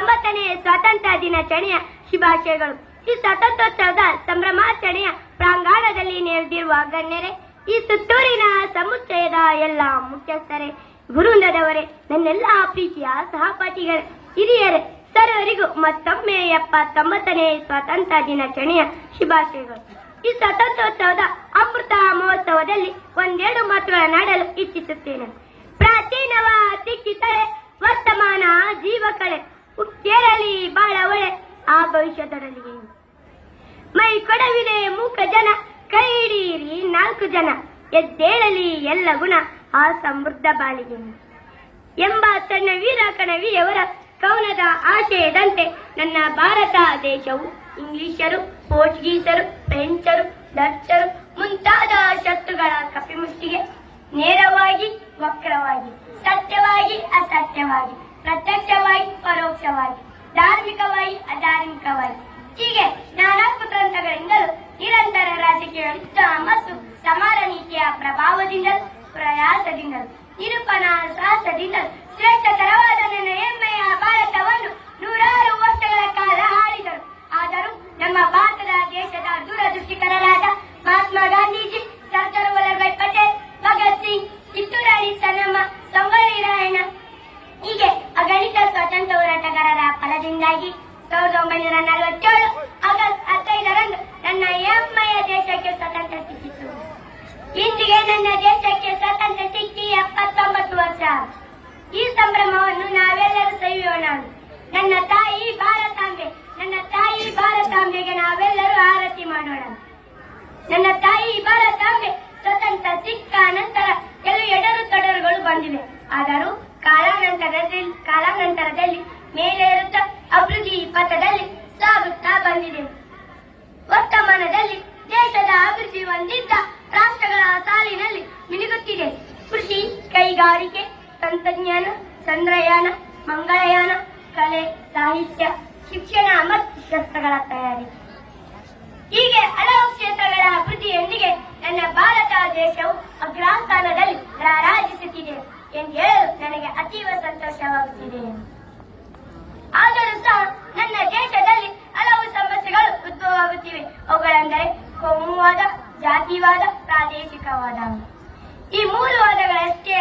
ತೊಂಬತ್ತನೇ ಸ್ವಾತಂತ್ರ್ಯ ದಿನಾಚರಣೆಯ ಶುಭಾಶಯಗಳು. ಈ ಸ್ವಾತಂತ್ರ್ಯೋತ್ಸವದ ಸಂಭ್ರಮಾಚರಣೆಯ ಪ್ರಾಂಗಣದಲ್ಲಿ ನೆರೆದಿರುವ ಗಣ್ಯರೇ, ಈ ಸುತ್ತೂರಿನ ಸಮುಚ್ಚಯದ ಎಲ್ಲ ಮುಖ್ಯಸ್ಥರೇ, ಗುರುಂದದವರೇ, ನನ್ನೆಲ್ಲ ಪ್ರೀತಿಯ ಸಹಪಾಠಿಗಳೇ, ಹಿರಿಯರೇ, ಸರ್ವರಿಗೂ ಮತ್ತೊಮ್ಮೆ ಎಪ್ಪತ್ತೊಂಬತ್ತನೇ ಸ್ವಾತಂತ್ರ್ಯ ದಿನಾಚರಣೆಯ ಶುಭಾಶಯಗಳು. ಈ ಸ್ವಾತಂತ್ರ್ಯೋತ್ಸವದ ಅಮೃತ ಮಹೋತ್ಸವದಲ್ಲಿ ಒಂದೆರಡು ಮಾತುಗಳನ್ನಾಡಲು ಇಚ್ಛಿಸುತ್ತೇನೆ. ಪ್ರಾಚೀನವ ಭವಿಷ್ಯದೊಡಲಿಗೆ ಮೈ ಕೊಡವಿದೆ ಮೂಕ ಜನ, ಕೈ ಹಿಡಿಯಿರಿ ನಾಲ್ಕು ಜನ, ಎದ್ದೇಳಲಿ ಎಲ್ಲ ಗುಣ, ಆ ಸಮೃದ್ಧ ಬಾಳಿಗೆ. ಎಂಬ ಸಣ್ಣ ವೀರ ಕಣವಿಯವರ ಕವನದ ಆಶಯದಂತೆ ನನ್ನ ಭಾರತ ದೇಶವು ಇಂಗ್ಲಿಷರು, ಪೋರ್ಚುಗೀಸರು, ಫ್ರೆಂಚರು, ಡಚ್ಚರು ಮುಂತಾದ ಶತ್ರುಗಳ ಕಪಿಮುಷ್ಟಿಗೆ ನೇರವಾಗಿ, ವಕ್ರವಾಗಿ, ಸತ್ಯವಾಗಿ, ಅಸತ್ಯವಾಗಿ, ಪ್ರತ್ಯಕ್ಷವಾಗಿ, ಪರೋಕ್ಷವಾಗಿ, ಧಾರ್ಮಿಕವಾಗಿ, ಅಧಾರ್ಮಿಕವಾಗಿ. ಪ್ರಯಾಸದಿಂದಲೂ ನಿರೂಪಣ ಸಾಹಸದಿಂದಲೂ ಶ್ರೇಷ್ಠತರವಾದ ನನ್ನ ಹೆಮ್ಮೆಯ ಭಾರತವನ್ನು ನೂರಾರು ವರ್ಷಗಳ ಕಾಲ ಆಳಿದರು. ಆದರೂ ನಮ್ಮ ಭಾರತದ ದೇಶದ ದೂರದೃಷ್ಟಿಕರರಾದ ಮಹಾತ್ಮ ಗಾಂಧೀಜಿ, ಸರ್ದಾರ್ ವಲ್ಲಭಾಯ್ ಪಟೇಲ್, ಭಗತ್ ಸಿಂಗ್ ಕಿತ್ತೂರಾಣಿ ಚೆನ್ನಮ್ಮ ಸಂಗೊಳ್ಳಿ ರಾಯಣ್ಣ ಹೀಗೆ ಅಗಣಿತ ಸ್ವಾತಂತ್ರ್ಯ ಹೋರಾಟಗಾರರ ಫಲದಿಂದಾಗಿ ಸಾವಿರದ ಒಂಬೈನೂರ ನಲವತ್ತೇಳು ಆಗಸ್ಟ್ ಹದಿನೈದರಂದು ನನ್ನ ಹೆಮ್ಮೆಯ ದೇಶಕ್ಕೆ ಸ್ವಾತಂತ್ರ್ಯ ಸಿಕ್ಕಿತು. ಇಂದಿಗೆ ನನ್ನ ದೇಶಕ್ಕೆ ಸ್ವತಂತ್ರ ಸಿಕ್ಕಿ ಎಪ್ಪತ್ತೊಂಬತ್ತು ವರ್ಷ. ಈ ಸಂಭ್ರಮವನ್ನು ನಾವೆಲ್ಲರೂ ಸವಿಯೋಣ. ನನ್ನ ತಾಯಿ ಭಾರತಾಂಬೆ, ನನ್ನ ತಾಯಿ ಭಾರತಾಂಬೆಗೆ ನಾವೆಲ್ಲರೂ ಆರತಿ ಮಾಡೋಣ. ನನ್ನ ತಾಯಿ ಭಾರತಾಂಬೆ ಸ್ವತಂತ್ರ ಸಿಕ್ಕ ನಂತರ ಕೆಲವು ಎಡರು ತೊಡರುಗಳು ಬಂದಿವೆ. ಆದರೂ ಕಾಲಾನಂತರದಲ್ಲಿ ಕಾಲಾನಂತರದಲ್ಲಿ ಮೇಲೇರುತ್ತಾ ಅಭಿವೃದ್ಧಿ ಪಥದಲ್ಲಿ ಸಾಗುತ್ತಾ ಬಂದಿದೆ. ವರ್ತಮಾನದಲ್ಲಿ ದೇಶದ ಅಭಿವೃದ್ಧಿ ಹೊಂದಿದ್ದ ಕೈಗಾರಿಕೆ, ತಂತ್ರಜ್ಞಾನ ಚಂದ್ರಯಾನ ಮಂಗಳಯಾನ, ಕಲೆ, ಸಾಹಿತ್ಯ, ಶಿಕ್ಷಣ ಮತ್ತು ಶಸ್ತ್ರಗಳ ತಯಾರಿ. ಹೀಗೆ ಹಲವು ಕ್ಷೇತ್ರಗಳ ಅಭಿವೃದ್ಧಿಯೊಂದಿಗೆ ನನ್ನ ಭಾರತ ದೇಶವು ಅಗ್ರಸ್ಥಾನದಲ್ಲಿ ರಾರಾಜಿಸುತ್ತಿದೆ ಎಂದು ಹೇಳಲು ನನಗೆ ಅತೀವ ಸಂತೋಷವಾಗುತ್ತಿದೆ. ಆದರೂ ಸಹ ನನ್ನ ದೇಶದಲ್ಲಿ ಹಲವು ಸಮಸ್ಯೆಗಳು ಉದ್ಭವವಾಗುತ್ತಿವೆ. ಅವುಗಳೆಂದರೆ ಕೋಮುವಾದ, ಜಾತಿವಾದ, ಪ್ರಾದೇಶಿಕವಾದ. ಈ ಮೂರು ವಾದಗಳಷ್ಟೇ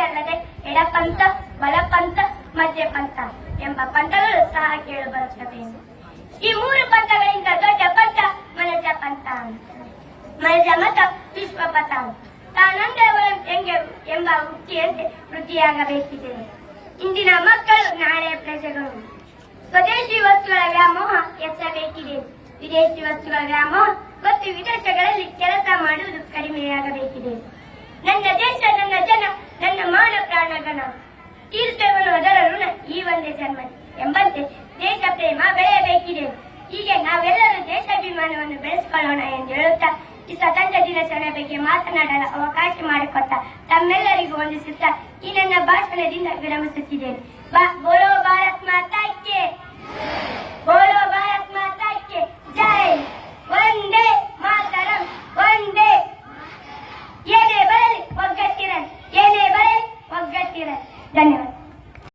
ಎಡಪಂಥ ಬಲಪಂಥ ಮಧ್ಯಪಂಥ ಎಂಬ ಪಂಥಗಳು ಸಹ ಕೇಳಿಬರುತ್ತವೆ ಈ ಮೂರು ಪಂಥಗಳಿಂದ ದೊಡ್ಡ ಪಂಥ ಮನಜ ಪಂಥ ಮನಜ ಮತ ವಿಶ್ವ ಪಥ. ತಾನಂದವರು ಹೆಂಗೆ ಎಂಬ ವೃತ್ತಿಯಂತೆ ವೃತ್ತಿಯಾಗಬೇಕಿದೆ. ಇಂದಿನ ಮಕ್ಕಳು ನಾಳೆಯ ಪ್ರಜೆಗಳು. ಸ್ವದೇಶಿ ವಸ್ತುಗಳ ವ್ಯಾಮೋಹ ಎತ್ತಬೇಕಿದೆ ವಿದೇಶಿ ವಸ್ತುಗಳ ವ್ಯಾಮೋಹ ಮತ್ತು ವಿದೇಶಗಳಲ್ಲಿ ಕೆಲಸ ಮಾಡುವುದು ಕಡಿಮೆಯಾಗಬೇಕಿದೆ. ನನ್ನ ನನ್ನ ಮಾನ ಪ್ರಾಣಗಣ ತೀರ್ಥವನ್ನು ಅದರ ಋಣ ಈ ಒಂದೇ ಜನ್ಮ ಎಂಬಂತೆ ದೇಶ ಪ್ರೇಮ ಬೆಳೆಯಬೇಕಿದೆ. ಹೀಗೆ ನಾವೆಲ್ಲರೂ ದೇಶಾಭಿಮಾನವನ್ನು ಬೆಳೆಸಿಕೊಳ್ಳೋಣ ಎಂದು ಹೇಳುತ್ತಾ ಈ ಸ್ವತಂತ್ರ ದಿನಾಚರಣೆ ಬಗ್ಗೆ ಮಾತನಾಡಲು ಅವಕಾಶ ಮಾಡಿಕೊಟ್ಟ ತಮ್ಮೆಲ್ಲರಿಗೂ ವಂದಿಸುತ್ತಾ ಈ ನನ್ನ ಭಾಷಣದಿಂದ ವಿರಮಿಸುತ್ತಿದ್ದೇನೆ. ಬಾ, ಬೋಲೋ ಭಾರತ್ ಮಾತಾ